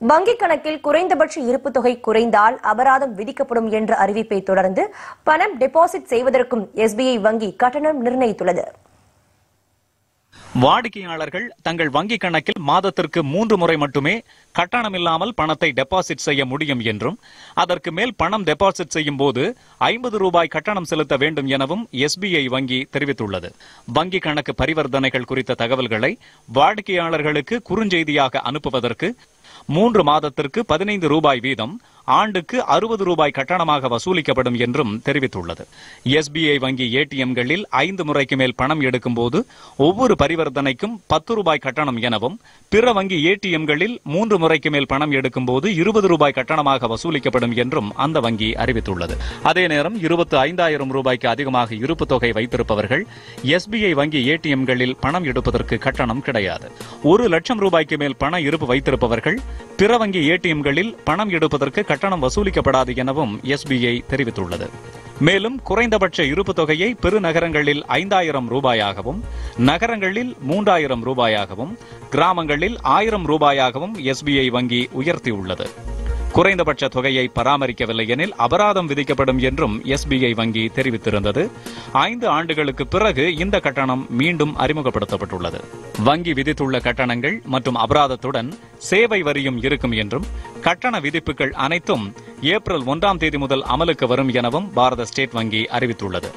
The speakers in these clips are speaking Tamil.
வங்கிக் கணக்கில் குறைந்தபட்ச இருப்பு தொகை குறைந்தால் அபராதம் விதிக்கப்படும் என்ற அறிவிப்பை தொடர்ந்து பணம் டெபாசிட் செய்வதற்கும் எஸ்பிஐ வங்கி கட்டணம் நிர்ணயித்துள்ளது. வாடிக்கையாளர்கள் தங்கள் வங்கிக் கணக்கில் மாதத்திற்கு மூன்று முறை மட்டுமே கட்டணமில்லாமல் பணத்தை டெபாசிட் செய்ய முடியும் என்றும் அதற்கு மேல் பணம் டெபாசிட் செய்யும் போது ஐம்பது ரூபாய் கட்டணம் செலுத்த வேண்டும் எனவும் எஸ்பிஐ வங்கி தெரிவித்துள்ளது. வங்கி கணக்கு பரிவர்த்தனைகள் குறித்த தகவல்களை வாடிக்கையாளர்களுக்கு குறுஞ்செய்தியாக அனுப்புவதற்கு மூன்று மாதத்திற்கு பதினைந்து ரூபாய் வீதம் ஆண்டுக்கு அறுபது ரூபாய் கட்டணமாக வசூலிக்கப்படும் என்றும் தெரிவித்துள்ளது. எஸ்பிஐ வங்கி ஏடிஎம்களில் ஐந்து முறைக்கு மேல் பணம் எடுக்கும்போது ஒவ்வொரு பரிவர்த்தனைக்கும் பத்து ரூபாய் கட்டணம் எனவும் பிற வங்கி ஏடிஎம்களில் மூன்று முறைக்கு மேல் பணம் எடுக்கும்போது இருபது ரூபாய் கட்டணமாக வசூலிக்கப்படும் என்றும் அந்த வங்கி அறிவித்துள்ளது. அதே நேரம் இருபத்தி ஐந்தாயிரம் ரூபாய்க்கு அதிகமாக இருப்பு தொகை வைத்திருப்பவர்கள் எஸ்பிஐ வங்கி ஏடிஎம்களில் பணம் எடுப்பதற்கு கட்டணம் கிடையாது. ஒரு லட்சம் ரூபாய்க்கு மேல் பண இருப்பு வைத்திருப்பவர்கள் பிற வங்கி ஏடிஎம்களில் பணம் எடுப்பதற்கு கட்டணம் வசூலிக்கப்படாது எனவும் எஸ்பிஐ தெரிவித்துள்ளது. மேலும் குறைந்தபட்ச இருப்பு தொகையை பெருநகரங்களில் ஐந்தாயிரம் ரூபாயாகவும் நகரங்களில் மூன்றாயிரம் ரூபாயாகவும் கிராமங்களில் ஆயிரம் ரூபாயாகவும் எஸ்பிஐ வங்கி உயர்த்தியுள்ளது. குறைந்தபட்ச தொகையை பராமரிக்கவில்லை எனில் அபராதம் விதிக்கப்படும் என்றும் எஸ்பிஐ வங்கி தெரிவித்திருந்தது. ஐந்து ஆண்டுகளுக்கு பிறகு இந்த கட்டணம் மீண்டும் அறிமுகப்படுத்தப்பட்டுள்ளது. வங்கி விதித்துள்ள கட்டணங்கள் மற்றும் அபராதத்துடன் சேவை வரியும் இருக்கும் என்றும் கட்டண விதிப்புகள் அனைத்தும் ஏப்ரல் ஒன்றாம் தேதி முதல் அமலுக்கு வரும் எனவும் பாரத ஸ்டேட் வங்கி அறிவித்துள்ளது.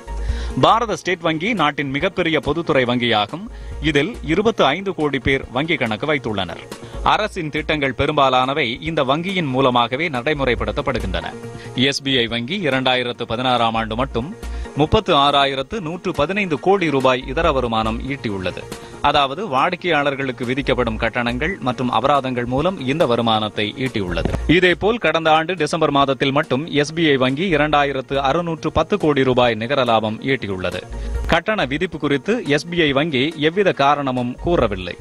பாரத ஸ்டேட் வங்கி நாட்டின் மிகப்பெரிய பொதுத்துறை வங்கியாகும். இதில் இருபத்தி ஐந்து கோடி பேர் வங்கி கணக்கு வைத்துள்ளனர். அரசின் திட்டங்கள் பெரும்பாலானவை இந்த வங்கியின் மூலமாகவே நடைமுறைப்படுத்தப்படுகின்றன. எஸ்பிஐ வங்கி இரண்டாயிரத்து பதினாறாம் ஆண்டு மட்டும் முப்பத்து ஆறாயிரத்து நூற்று பதினைந்து கோடி ரூபாய் இதர வருமானம் ஈட்டியுள்ளது. அதாவது வாடிக்கையாளர்களுக்கு விதிக்கப்படும் கட்டணங்கள் மற்றும் அபராதங்கள் மூலம் இந்த வருமானத்தை ஈட்டியுள்ளது. இதேபோல் கடந்த ஆண்டு டிசம்பர் மாதத்தில் மட்டும் எஸ்பிஐ வங்கி இரண்டாயிரத்து அறுநூற்று பத்து கோடி ரூபாய் நிகர லாபம் ஈட்டியுள்ளது. கட்டண விதிப்பு குறித்து எஸ்பிஐ வங்கி எவ்வித காரணமும் கூறவில்லை.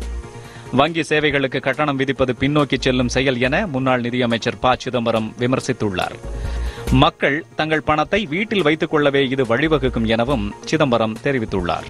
வங்கி சேவைகளுக்கு கட்டணம் விதிப்பது பின்னோக்கி செல்லும் செயல் என முன்னாள் நிதியமைச்சர் ப. சிதம்பரம் விமர்சித்துள்ளார். மக்கள் தங்கள் பணத்தை வீட்டில் வைத்துக் கொள்ளவே இது வழிவகுக்கும் எனவும் சிதம்பரம் தெரிவித்துள்ளார்.